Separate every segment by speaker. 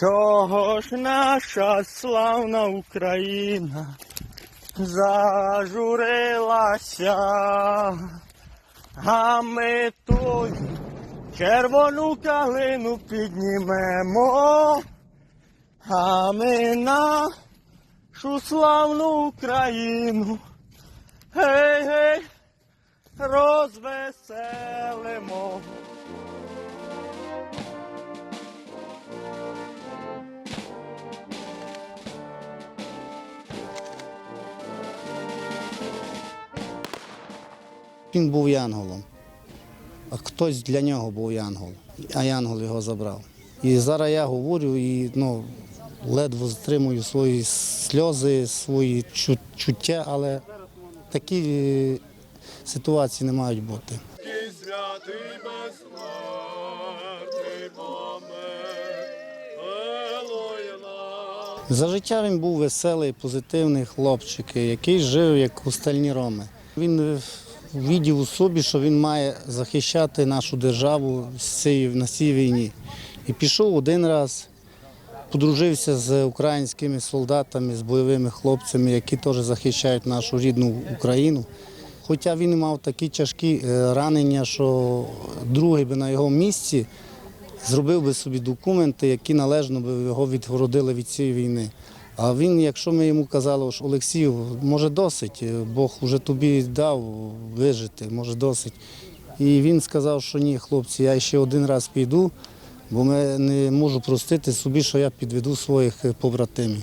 Speaker 1: Чого ж наша славна Україна зажурилася, а ми тую червону калину піднімемо, а ми нашу славну Україну. Гей, гей, розвеселимо.
Speaker 2: Він був янголом, а хтось для нього був янгол, а янгол його забрав. І зараз я говорю і ну, ледве стримую свої сльози, свої чуття, але такі е, ситуації не мають бути. За життя він був веселий, позитивний хлопчик, який жив як остальні роми. Він віддів у собі, що він має захищати нашу державу на цій війні. І пішов один раз, подружився з українськими солдатами, з бойовими хлопцями, які теж захищають нашу рідну Україну. Хоча він мав такі тяжкі е, ранення, що другий би на його місці зробив би собі документи, які належно би його відгородили від цієї війни. А він, якщо ми йому казали, що Олексію, може досить, е, Бог вже тобі дав вижити, може досить. І він сказав, що ні, хлопці, я ще один раз піду, бо ми не можу простити собі, що я підведу своїх е, побратимів.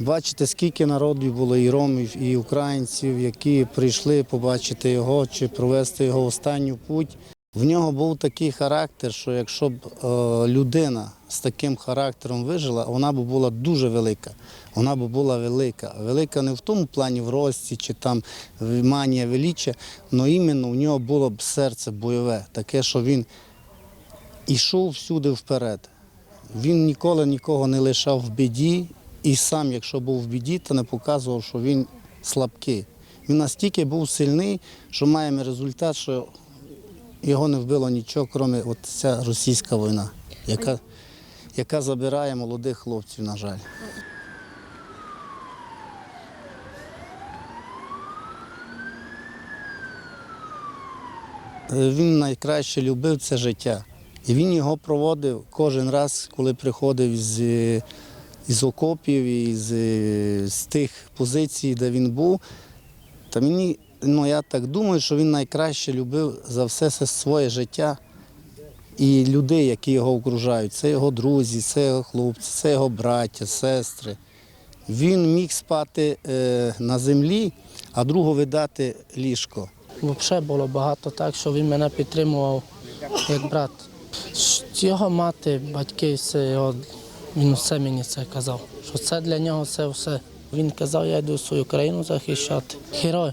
Speaker 2: Бачите, скільки народів було і ромів, і українців, які прийшли побачити його чи провести його останню путь. В нього був такий характер, що якщо б е, людина з таким характером вижила, вона б була дуже велика. Вона б була велика. Велика не в тому плані в рості чи там манія величчя, але іменно у нього було б серце бойове, таке, що він ішов всюди вперед. Він ніколи нікого не лишав в біді, і сам, якщо був в біді, то не показував, що він слабкий. Він настільки був сильний, що маємо результат, що його не вбило нічого, крім от ця російська війна, яка, яка забирає молодих хлопців, на жаль. Він найкраще любив це життя. І він його проводив кожен раз, коли приходив з, із окопів, із, з тих позицій, де він був. Та мені, ну я так думаю, що він найкраще любив за все своє життя і людей, які його окружають. Це його друзі, це його хлопці, це його браття, сестри. Він міг спати е, на землі, а другу видати ліжко.
Speaker 3: Взагалі було багато так, що він мене підтримував як брат. Його мати, батьки, все його, він все мені це казав. Що це для нього це все. Він казав, я йду свою країну захищати. Герой.